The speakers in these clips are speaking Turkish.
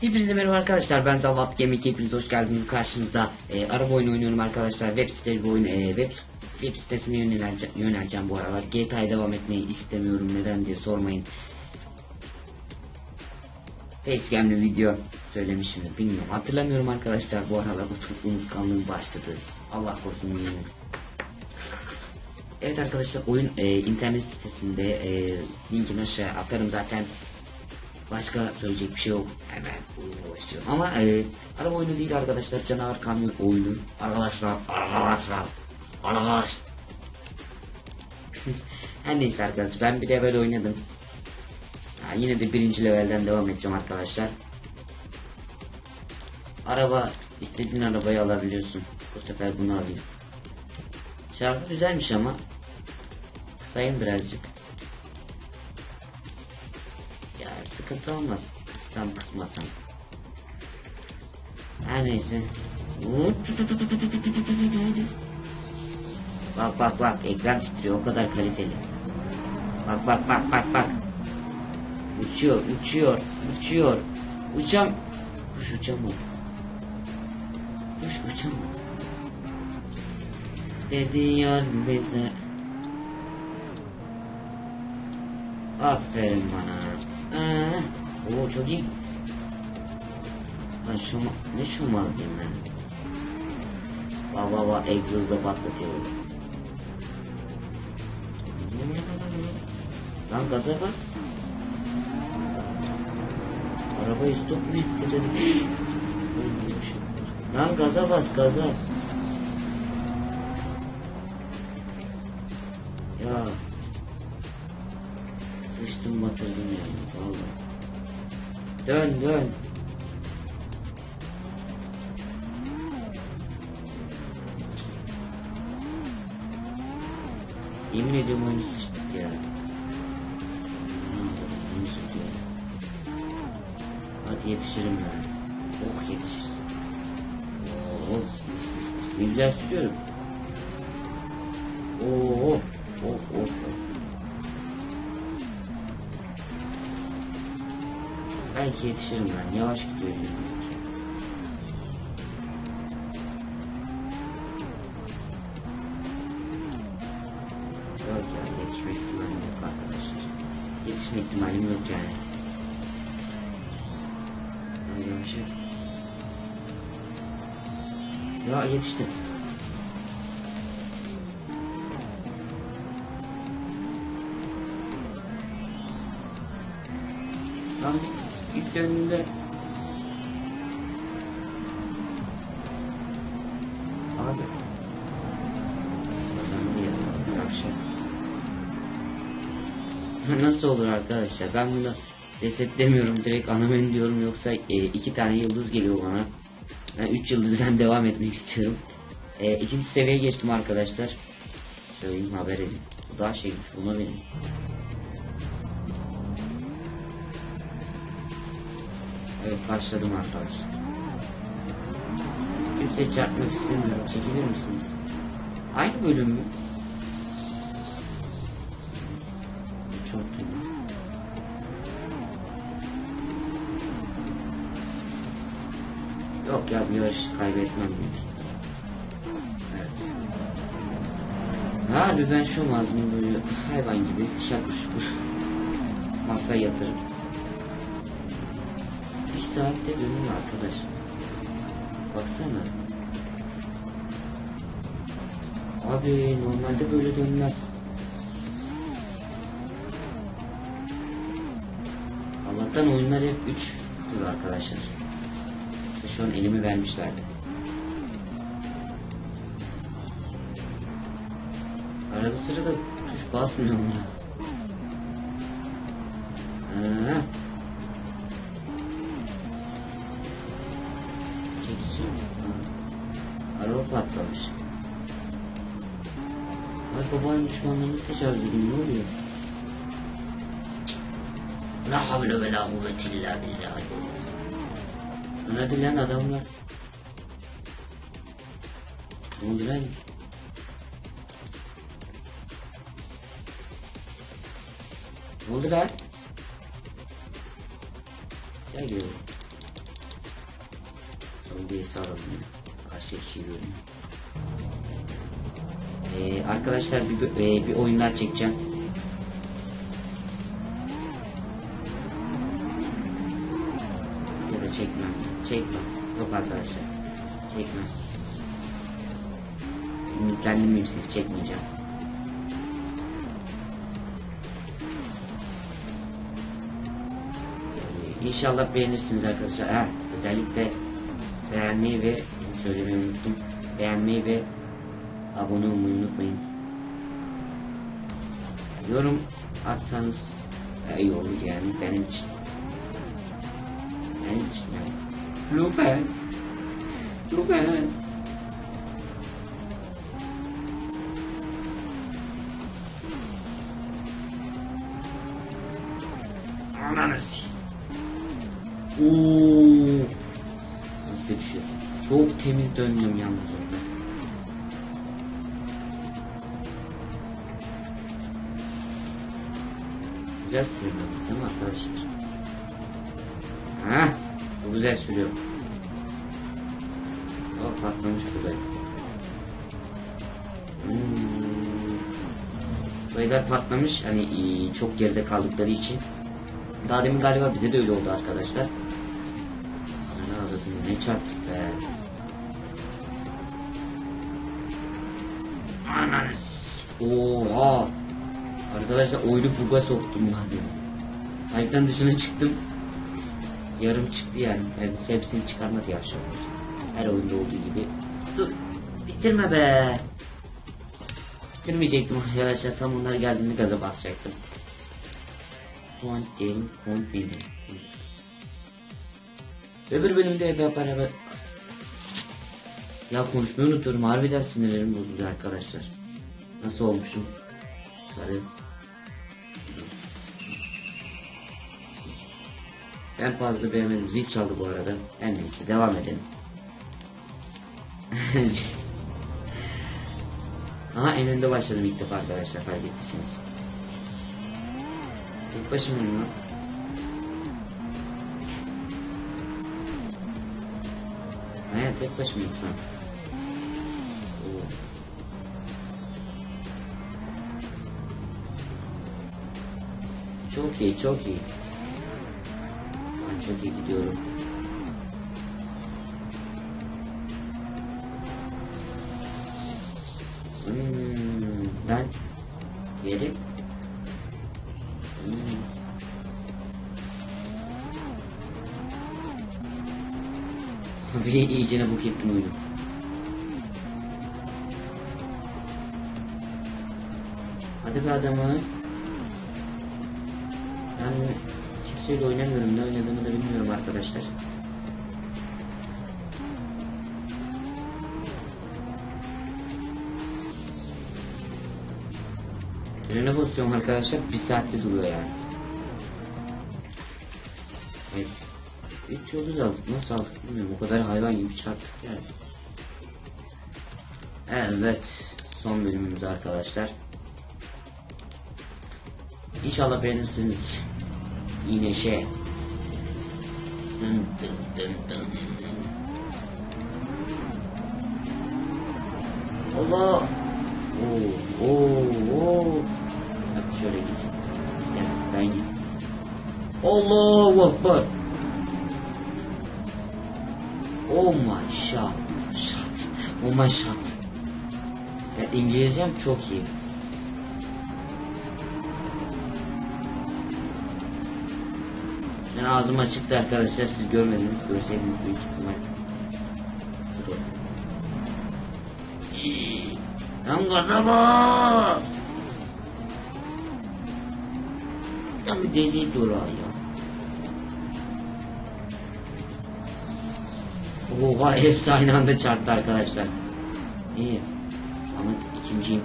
Hepinize merhaba arkadaşlar ben Zalvat Gemik hepiniz hoş geldiniz karşınızda. E, araba oyunu oynuyorum arkadaşlar web siteli bir oyun e, web, web sitesine yöneleceğim, yöneleceğim bu aralar. GTA'ya devam etmeyi istemiyorum neden diye sormayın. Facecam'li video söylemişim bilmiyorum hatırlamıyorum arkadaşlar bu aralar bu unutkanlığım başladı. Allah korusun. Evet arkadaşlar oyun e, internet sitesinde e, linkini aşağı atarım. Zaten Başka söyleyecek bir şey yok. Hemen oyuna başlıyorum. Ama e, araba oyunu değil arkadaşlar. Canavar kamyon oyunu. Arkadaşlar, arkadaşlar, arkadaş. Her neyse arkadaşlar ben bir level oynadım. Ha, yine de birinci levelden devam edeceğim arkadaşlar. Araba istediğin arabayı alabiliyorsun. Bu sefer bunu alayım. Şarkı güzelmiş ama kısayım birazcık. Sıkıntı olmaz. Kıssam kısmasam. Her neyse. Bak bak bak ekran titriyor o kadar kaliteli. Bak bak bak bak bak. Uçuyor uçuyor uçuyor. Uçam. Kuş uçamadı. Kuş uçamadı. Dedi yar bize. Aferin bana. Oo çok iyi. Ben şu ne şumaz diyeyim ben. Baba baba egzozla patlatıyor. Lan gaza bas. Arabayı stop mu etti dedi. Lan gaza bas gaza. Ya. Sıçtım batırdım yani vallahi. Dön dön. Yemin ediyorum oyunu sıçtık ya. Hadi yetişirim ben. Oh yetişiriz. Oh, oh. Ne güzel sürüyorum. Oh, oh, oh, oh. Belki yetişirim ben. Yavaş gidiyorum. Yok ya yetişme ihtimalim yok arkadaşlar. Yetişme ihtimalim yok yani. Öyle bir. Ya yetiştim. Önünde. Abi. Nasıl olur arkadaşlar? Ben bunu resetlemiyorum. Direkt ana menü diyorum. Yoksa e, iki tane yıldız geliyor bana. Ben üç yıldızdan devam etmek istiyorum. E, ikinci seviyeye geçtim arkadaşlar. Söyleyeyim haber edin. Bu daha şeymiş. Buna benim. Evet başladım arkadaşlar. Kimseye çarpmak istemiyorum. Çekilir misiniz? Aynı bölüm mü? Çok iyi. Yok ya bu yarış kaybetmem büyük. Abi ben şu böyle hayvan gibi şakur şukur masaya yatırıp saatte dönüm arkadaş. Baksana. Abi normalde böyle dönmez. Allah'tan oyunlar hep 3 tur arkadaşlar. Şu an elimi vermişlerdi. Arada sırada tuş basmıyorum ya. Ha. Ay babanın düşmanlarını tecavüz edeyim ne oluyor? La havle ve la kuvvete illa billah. Hadi lan adamlar. Ne oldu lan? Ne oldu lan? Gel geliyorum. Alalım ya. Karşı kişiyi görünüyor. Ee, arkadaşlar bir, bir, bir oyunlar çekeceğim. Ya da çekmem. Çekmem. Yok arkadaşlar. Çekmem. Ümitlendim miyim siz çekmeyeceğim. Ee, İnşallah beğenirsiniz arkadaşlar. Ha, özellikle beğenmeyi ve söylemeyi unuttum. Beğenmeyi ve abone olmayı unutmayın. Yorum atsanız e, iyi olur yani benim için. Benim için yani. Lütfen. Lütfen. Ananız. Ooo. Hızlı düşüyor. Çok temiz döndüm yalnız Güzel sürüyoruz değil mi arkadaşlar? Ha, bu güzel sürüyor. Oh patlamış bu da. Hmm. Bayılar patlamış hani e, çok geride kaldıkları için. Daha demin galiba bize de öyle oldu arkadaşlar. Ne anladım ne çarptık be. Ananız. Oha. Arkadaşlar oyunu buga soktum lan dedim. Kayıttan dışına çıktım. Yarım çıktı yani. Yani hepsini çıkarmadı yavşak. Her oyunda olduğu gibi. Dur. Bitirme be. Bitirmeyecektim arkadaşlar. Tam onlar geldiğinde gaza basacaktım. Point game, point winning. Öbür bölümde hep beraber... Ya konuşmayı unutuyorum. Harbiden sinirlerim bozuluyor arkadaşlar. Nasıl olmuşum? Hadi. Ben fazla beğenmedim. Zil çaldı bu arada. En neyse devam edelim. Aha en önde başladım ilk defa arkadaşlar fark ettiyseniz. Tek başımayım lan. Aynen tek başımayım şu. Çok iyi, çok iyi. İyi gidiyorum. Hmm, ben geri hmm. Bir iyicene bu ettim oyunu. Hadi be adamı. Ben kimseyle oynamıyorum. Ne oynadığımı da bilmiyorum arkadaşlar. Frene basıyorum arkadaşlar. Bir saatte duruyor yani. Evet. Üç yıldız aldık. Nasıl aldık bilmiyorum. O kadar hayvan gibi çarptık yani. Evet. Son bölümümüz arkadaşlar. İnşallah beğenirsiniz. Yine şey. Dın dın dın dın. Allah. Oo, oo, oo. Bak şöyle git. Gel, ben git. Allahu Akbar. Oh my shot. Shot. Oh my shot. Ya İngilizcem çok iyi. Ben ağzım açıktı arkadaşlar siz görmediniz görseydiniz büyük ihtimal. Tam gaza. Tam deli durağı ya. Oha hepsi aynı anda çarptı arkadaşlar. İyi. Ama ikinciyim.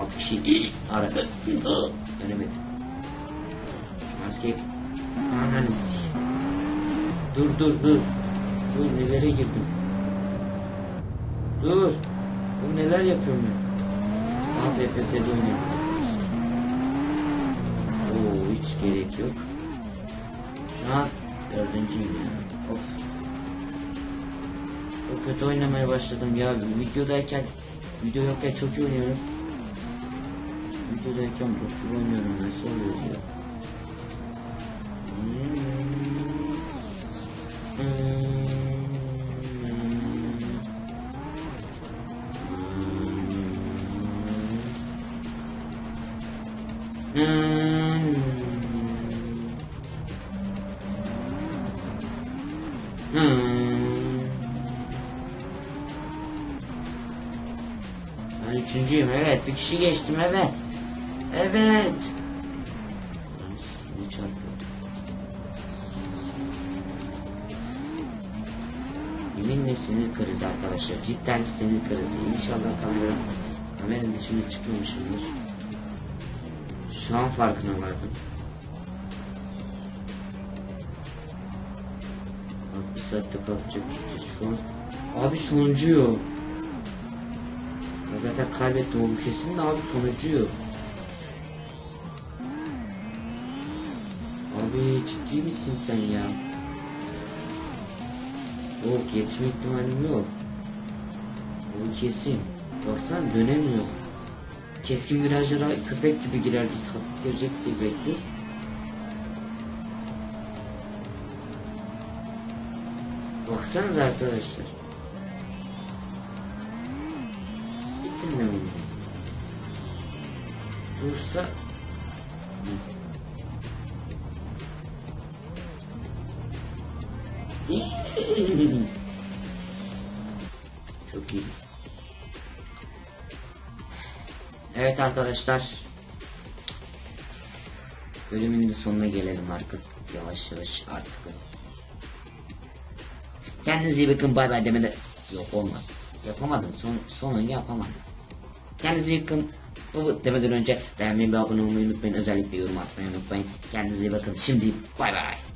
Altı kişi. İyi. Ara. Dönemedim. Maske. Ananı s- Dur dur dur. Dur nelere girdim. Dur. Bu neler yapıyorum ben? Daha FPS'de oynuyorum. Oo hiç gerek yok. Şu an dördüncüyüm ya. Of. kötü oynamaya başladım ya. Videodayken video yokken çok iyi oynuyorum. Videodayken bok gibi oynuyorum. Nasıl oluyor ya? Ben üçüncüyüm evet bir kişi geçtim evet. Evet. Ne çarpıyor? Yeminle sinir krizi arkadaşlar. Cidden sinir krizi. İnşallah kamera kameranın dışına çıkmamışımdır. Şu an farkına vardım. Bak bir saatte kalkacak gideceğiz şu an. Abi sonuncu yok. Zaten kaybettim o kesin de abi sonucu yok. Abi ciddi misin sen ya? Yok yetişme ihtimalim yok. Bu kesin. Baksana dönemiyor. Keskin virajlara köpek gibi girer biz hafif görecek diye bekliyoruz. Baksanıza arkadaşlar. Bitirme onu. Dursa Çok Evet arkadaşlar. Bölümün de sonuna gelelim artık. Yavaş yavaş artık. Kendinize iyi bakın bay bay demede. Yok olmadı. Yapamadım. Son, sonunu yapamadım. Kendinize iyi bakın. Bu demeden önce beğenmeyi ve abone olmayı unutmayın. Özellikle yorum atmayı unutmayın. Kendinize iyi bakın. Şimdi bay bay.